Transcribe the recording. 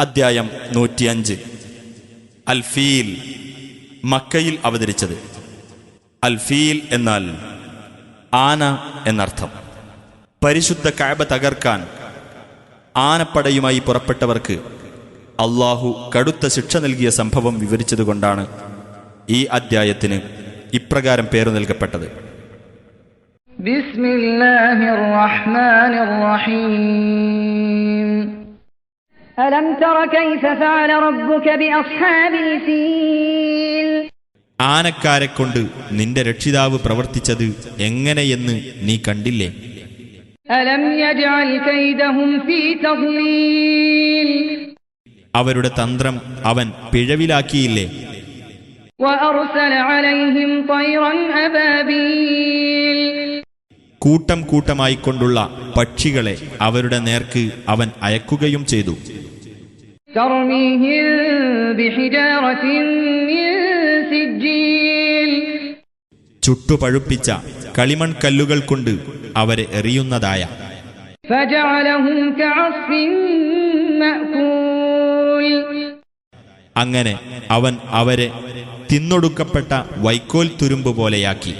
അദ്ധ്യായം നൂറ്റിയഞ്ച്. അൽഫീൽ മക്കയിൽ അവതരിച്ചത്. അൽഫീൽ എന്നാൽ ആന എന്നർത്ഥം. പരിശുദ്ധ കായബ തകർക്കാൻ ആനപ്പടയുമായി പുറപ്പെട്ടവർക്ക് അള്ളാഹു കടുത്ത ശിക്ഷ നൽകിയ സംഭവം വിവരിച്ചതുകൊണ്ടാണ് ഈ അദ്ധ്യായത്തിന് ഇപ്രകാരം പേരു നൽകപ്പെട്ടത്. ബിസ്മില്ലാഹിർ റഹ്മാനിർ റഹീം. ആനക്കാരെ കൊണ്ട് നിന്റെ രക്ഷിതാവ് പ്രവർത്തിച്ചത് എങ്ങനെയെന്ന് നീ കണ്ടില്ലേ? അവരുടെ തന്ത്രം അവൻ പിഴവിലാക്കിയില്ലേ? കൂട്ടം കൂട്ടമായിക്കൊണ്ടുള്ള പക്ഷികളെ അവരുടെ നേർക്ക് അവൻ അയക്കുകയും ചെയ്തു. ചുട്ടുപഴുപ്പിച്ച കളിമൺ കല്ലുകൾ കൊണ്ട് അവരെ എറിയുന്നതായ അങ്ങനെ അവൻ അവരെ തിന്നൊടുക്കപ്പെട്ട വൈക്കോൽ തുരുമ്പ് പോലെയാക്കി.